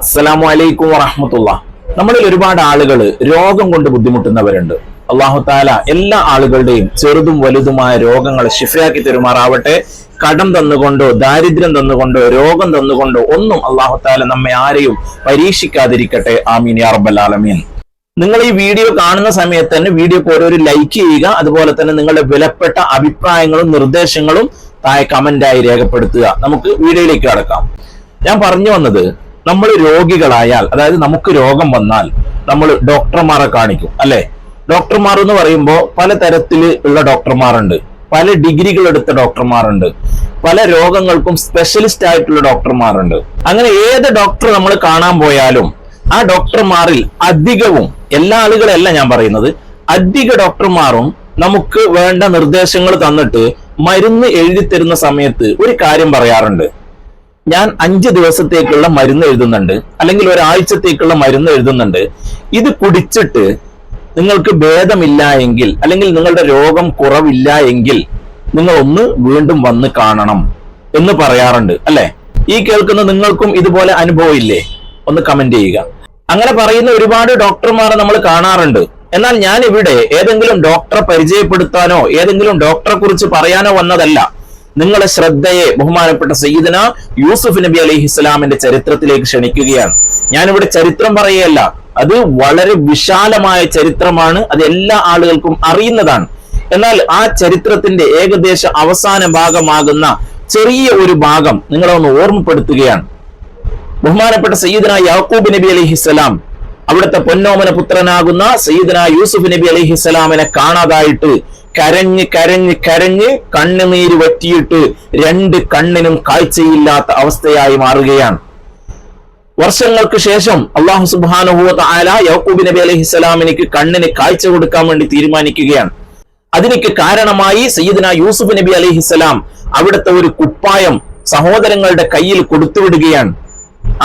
അസ്സലാമു അലൈക്കും വറഹമത്തുള്ള. നമ്മളിൽ ഒരുപാട് ആളുകൾ രോഗം കൊണ്ട് ബുദ്ധിമുട്ടുന്നവരുണ്ട്. അള്ളാഹു താല എല്ലാ ആളുകളുടെയും ചെറുതും വലുതുമായ രോഗങ്ങൾ ഷിഫയാക്കി തെരുമാറാവട്ടെ. കടം തന്നുകൊണ്ടോ ദാരിദ്ര്യം തന്നുകൊണ്ടോ രോഗം തന്നുകൊണ്ടോ ഒന്നും അള്ളാഹു താല നമ്മെ ആരെയും പരീക്ഷിക്കാതിരിക്കട്ടെ. ആമീൻ യാ ആലമീൻ. നിങ്ങൾ ഈ വീഡിയോ കാണുന്ന സമയത്ത് തന്നെ വീഡിയോക്ക് ഓരോരു ലൈക്ക് ചെയ്യുക. അതുപോലെ തന്നെ നിങ്ങളുടെ വിലപ്പെട്ട അഭിപ്രായങ്ങളും നിർദ്ദേശങ്ങളും താഴെ കമന്റായി രേഖപ്പെടുത്തുക. നമുക്ക് വീഡിയോയിലേക്ക് കടക്കാം. ഞാൻ പറഞ്ഞു വന്നത് നമ്മൾ രോഗികളായാൽ അതായത് നമുക്ക് രോഗം വന്നാൽ നമ്മൾ ഡോക്ടർമാരെ കാണിക്കും അല്ലെ? ഡോക്ടർമാർ എന്ന് പറയുമ്പോൾ പല തരത്തിൽ ഉള്ള ഡോക്ടർമാരുണ്ട്. പല ഡിഗ്രികൾ എടുത്ത ഡോക്ടർമാരുണ്ട്. പല രോഗങ്ങൾക്കും സ്പെഷ്യലിസ്റ്റ് ആയിട്ടുള്ള ഡോക്ടർമാരുണ്ട്. അങ്ങനെ ഏത് ഡോക്ടർ നമ്മൾ കാണാൻ പോയാലും ആ ഡോക്ടർമാരിൽ അധികവും എല്ലാ ആളുകളല്ല ഞാൻ പറയുന്നത് അധിക ഡോക്ടർമാരും നമുക്ക് വേണ്ട നിർദ്ദേശങ്ങൾ തന്നിട്ട് മരുന്ന് എഴുതി തരുന്ന സമയത്ത് ഒരു കാര്യം പറയാറുണ്ട്. ഞാൻ അഞ്ച് ദിവസത്തേക്കുള്ള മരുന്ന് എഴുതുന്നുണ്ട് അല്ലെങ്കിൽ ഒരാഴ്ചത്തേക്കുള്ള മരുന്ന് എഴുതുന്നുണ്ട്. ഇത് കുടിച്ചിട്ട് നിങ്ങൾക്ക് ഭേദമില്ല എങ്കിൽ അല്ലെങ്കിൽ നിങ്ങളുടെ രോഗം കുറവില്ല എങ്കിൽ നിങ്ങൾ ഒന്ന് വീണ്ടും വന്ന് കാണണം എന്ന് പറയാറുണ്ട് അല്ലെ? ഈ കേൾക്കുന്ന നിങ്ങൾക്കും ഇതുപോലെ അനുഭവം ഇല്ലേ? ഒന്ന് കമന്റ് ചെയ്യുക. അങ്ങനെ പറയുന്ന ഒരുപാട് ഡോക്ടർമാരെ നമ്മൾ കാണാറുണ്ട്. എന്നാൽ ഞാൻ ഇവിടെ ഏതെങ്കിലും ഡോക്ടറെ പരിചയപ്പെടുത്താനോ ഏതെങ്കിലും ഡോക്ടറെ കുറിച്ച് പറയാനോ വന്നതല്ല. നിങ്ങളെ ശ്രദ്ധയെ ബഹുമാനപ്പെട്ട സയ്യിദന യൂസുഫ് നബി അലൈഹി ഇസ്ലാമിന്റെ ചരിത്രത്തിലേക്ക് ക്ഷണിക്കുകയാണ്. ഞാനിവിടെ ചരിത്രം പറയുകയല്ല അത് വളരെ വിശാലമായ ചരിത്രമാണ് അത് എല്ലാ ആളുകൾക്കും അറിയുന്നതാണ്. എന്നാൽ ആ ചരിത്രത്തിന്റെ ഏകദേശ അവസാന ഭാഗമാകുന്ന ചെറിയ ഒരു ഭാഗം നിങ്ങളെ ഒന്ന് ഓർമ്മപ്പെടുത്തുകയാണ്. ബഹുമാനപ്പെട്ട സയ്യിദന യാക്കൂബ് നബി അലൈഹിസ്സലാം അവിടുത്തെ പൊന്നോമന പുത്രനാകുന്ന സയ്യിദന യൂസുഫ് നബി അലൈഹിസ്സലാമിനെ കാണാതായിട്ട് കരഞ്ഞ് കരഞ്ഞ് കരഞ്ഞ് കണ്ണുനീര് വറ്റിയിട്ട് രണ്ട് കണ്ണിനും കാഴ്ചയില്ലാത്ത അവസ്ഥയായി മാറുകയാണ്. വർഷങ്ങൾക്ക് ശേഷം അള്ളാഹു സുബാനുഭൂത്ത ആല യാക്കൂബ് നബി അലൈഹിസ്സലാമിനിക്ക് കണ്ണിന് കാഴ്ച കൊടുക്കാൻ വേണ്ടി തീരുമാനിക്കുകയാണ്. അതിനൊക്കെ കാരണമായി സയ്യിദിന യൂസുഫ് നബി അലൈഹിസ്സലാം അവിടുത്തെ ഒരു കുപ്പായം സഹോദരങ്ങളുടെ കയ്യിൽ കൊടുത്തുവിടുകയാണ്.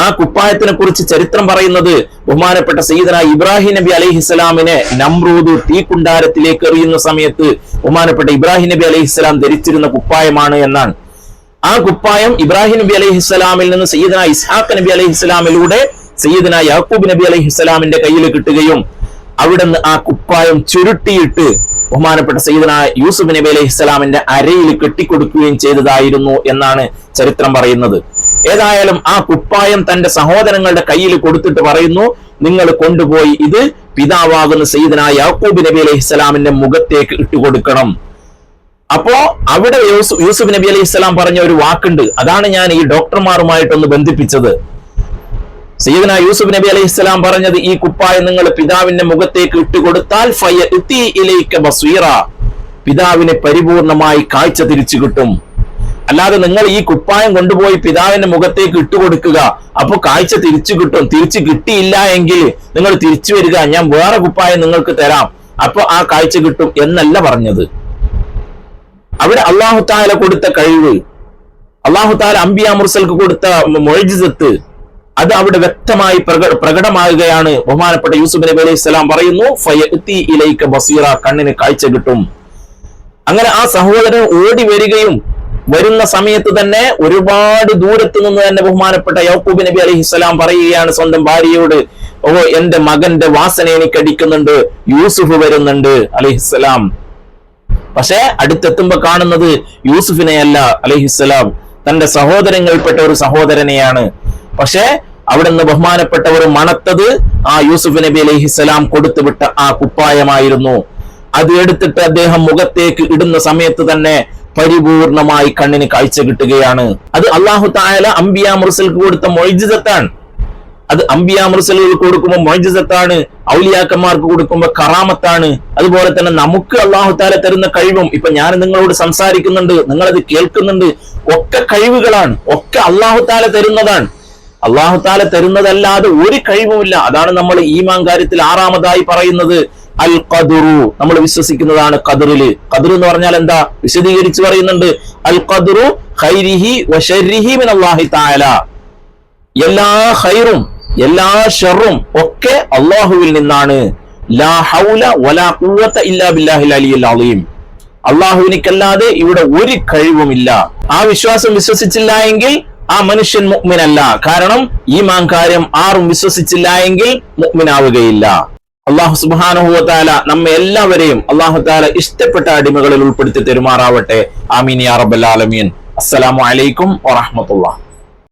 ആ കുപ്പായത്തിനെ കുറിച്ച് ചരിത്രം പറയുന്നത് ബഹുമാനപ്പെട്ട സയ്യിദന ഇബ്രാഹിം നബി അലൈഹിസ്സലാമിനെ നമ്രൂദ് തീക്കുണ്ടാരത്തിലേക്ക് എറിയുന്ന സമയത്ത് ബഹുമാനപ്പെട്ട ഇബ്രാഹിം നബി അലൈഹിസ്സലാം ധരിച്ചിരുന്ന കുപ്പായമാണ് എന്നാണ്. ആ കുപ്പായം ഇബ്രാഹിം നബി അലൈഹിസ്സലാമിൽ നിന്ന് സയ്യിദന ഇസ്ഹാഖ് നബി അലൈഹിസ്സലാമിലൂടെ സയ്യിദന യാക്കൂബ് നബി അലൈഹിസ്സലാമിന്റെ കയ്യിൽ കിട്ടുകയും അവിടുന്ന് ആ കുപ്പായം ചുരുട്ടിയിട്ട് ബഹുമാനപ്പെട്ട സയ്യിദന യൂസുഫ് നബി അലൈഹി സ്വലാമിന്റെ അരയിൽ കെട്ടിക്കൊടുക്കുകയും ചെയ്തതായിരുന്നു എന്നാണ് ചരിത്രം പറയുന്നത്. ഏതായാലും ആ കുപ്പായം തന്റെ സഹോദരങ്ങളുടെ കയ്യിൽ കൊടുത്തിട്ട് പറയുന്നു നിങ്ങൾ കൊണ്ടുപോയി ഇത് പിതാവാകുന്ന സയ്യിദനായ യാക്കൂബ് നബി അലൈഹി ഇസ്ലാമിന്റെ മുഖത്തേക്ക് ഇട്ടുകൊടുക്കണം അപ്പോ അവിടെ യൂസു- യൂസുഫ് നബി അലൈഹി ഇസ്ലാം പറഞ്ഞ ഒരു വാക്കുണ്ട്. അതാണ് ഞാൻ ഈ ഡോക്ടർമാരുമായിട്ടൊന്ന് ബന്ധിപ്പിച്ചത്. സയ്യിദന യൂസുഫ് നബി അലൈഹി ഇസ്ലാം പറഞ്ഞത് ഈ കുപ്പായം നിങ്ങൾ പിതാവിന്റെ മുഖത്തേക്ക് ഇട്ടുകൊടുത്താൽ ഇലൈക ബസ്വീറ പിതാവിനെ പരിപൂർണമായി കാഴ്ച തിരിച്ചു കിട്ടും. അല്ലാതെ നിങ്ങൾ ഈ കുപ്പായം കൊണ്ടുപോയി പിതാവിന്റെ മുഖത്തേക്ക് ഇട്ടുകൊടുക്കുക അപ്പോൾ കാഴ്ച തിരിച്ചു കിട്ടും. തിരിച്ചു കിട്ടിയില്ല എങ്കിൽ നിങ്ങൾ തിരിച്ചു വരിക. ഞാൻ വേറെ കുപ്പായം നിങ്ങൾക്ക് തരാം. അപ്പോൾ ആ കാഴ്ച കിട്ടും എന്നല്ല പറഞ്ഞത്. അവിടെ അള്ളാഹു താല കൊടുത്ത കഴിവ് അള്ളാഹു താല അംബിയ മുർസൽക്ക് കൊടുത്ത മൊഴിജിസത്ത് അത് അവിടെ വ്യക്തമായി പ്രക- പ്രകടമാകുകയാണ്. ബഹുമാനപ്പെട്ട യൂസുഫ് നബി അലൈഹി സ്വലാം പറയുന്നു ഇലൈക ബസീറ. കണ്ണിന് കാഴ്ച കിട്ടും. അങ്ങനെ ആ സഹോദരൻ ഓടി വരികയും വരുന്ന സമയത്ത് തന്നെ ഒരുപാട് ദൂരത്ത് നിന്ന് തന്നെ ബഹുമാനപ്പെട്ട യൗക്കൂബ് നബി അലി സ്വലാം പറയുകയാണ് സ്വന്തം ഭാര്യയോട് ഓ എന്റെ മകന്റെ വാസന എനിക്ക് അടിക്കുന്നുണ്ട് യൂസുഫ് വരുന്നുണ്ട് അലൈഹിസ്സലാം പക്ഷെ അടുത്തെത്തുമ്പോ കാണുന്നത് യൂസുഫിനെ അല്ല അലഹിസ്സലാം തന്റെ സഹോദരങ്ങൾപ്പെട്ട ഒരു സഹോദരനെയാണ്. പക്ഷെ അവിടെ നിന്ന് ബഹുമാനപ്പെട്ടവർ മണത്തത് ആ യൂസുഫ് നബി അലഹിസ്സലാം കൊടുത്തുവിട്ട ആ കുപ്പായമായിരുന്നു. അത് എടുത്തിട്ട് അദ്ദേഹം മുഖത്തേക്ക് ഇടുന്ന സമയത്ത് തന്നെ പരിപൂർണമായി കണ്ണിന് കാഴ്ച കിട്ടുകയാണ്. അത് അള്ളാഹു തായാല അംബിയ മുർസൽക്ക് കൊടുത്ത മൊഴിജിതത്താണ് അത് അംബിയ മുർസലുകൾക്ക് കൊടുക്കുമ്പോൾ മൊയ്ജിസത്താണ്. ഔലിയാക്കന്മാർക്ക് കൊടുക്കുമ്പോൾ കറാമത്താണ്. അതുപോലെ തന്നെ നമുക്ക് അള്ളാഹു താല തരുന്ന കഴിവും ഇപ്പൊ ഞാൻ നിങ്ങളോട് സംസാരിക്കുന്നുണ്ട് നിങ്ങളത് കേൾക്കുന്നുണ്ട് ഒക്കെ കഴിവുകളാണ് ഒക്കെ അള്ളാഹു താല തരുന്നതാണ്. അള്ളാഹു താല തരുന്നതല്ലാതെ ഒരു കഴിവുമില്ല. അതാണ് നമ്മൾ ഈമാൻ കാര്യത്തിൽ ആറാമതായി പറയുന്നത്. അൽ ഖദുറു നമ്മൾ വിശ്വസിക്കുന്നതാണ് ഖദറിൽ. ഖദർ എന്ന് പറഞ്ഞാൽ എന്താ? വിശദീകരിച്ച് പറയുന്നുണ്ട്. അൽ ഖദുറു ഖൈരിഹി വശരിഹി മിൻ അല്ലാഹി തആല. എല്ലാ ഹൈറും എല്ലാ ഷെറും ഒക്കെ അള്ളാഹുവിൽ നിന്നാണ്. ലാ ഹൗല വലാ ഖുവത ഇല്ലാ ബില്ലാഹിൽ അലിയിൽ അലീം. അള്ളാഹുവിനിക്കല്ലാതെ ഇവിടെ ഒരു കഴിവുമില്ല. ആ വിശ്വാസം വിശ്വസിച്ചില്ല എങ്കിൽ ആ മനുഷ്യൻ മുഅ്മിനല്ല. കാരണം ഈമാൻ കാര്യം ആരും വിശ്വസിച്ചില്ല എങ്കിൽ മുഅ്മിനാവുകയില്ല. അള്ളാഹു സുബാനുഹുവത്താല നമ്മെ എല്ലാവരെയും അള്ളാഹു താല ഇഷ്ടപ്പെട്ട അടിമകളിൽ ഉൾപ്പെടുത്തി തെരുമാറാവട്ടെ. ആമീൻ യാ റബ്ബൽ ആലമീൻ. അസ്സലാമു അലൈക്കും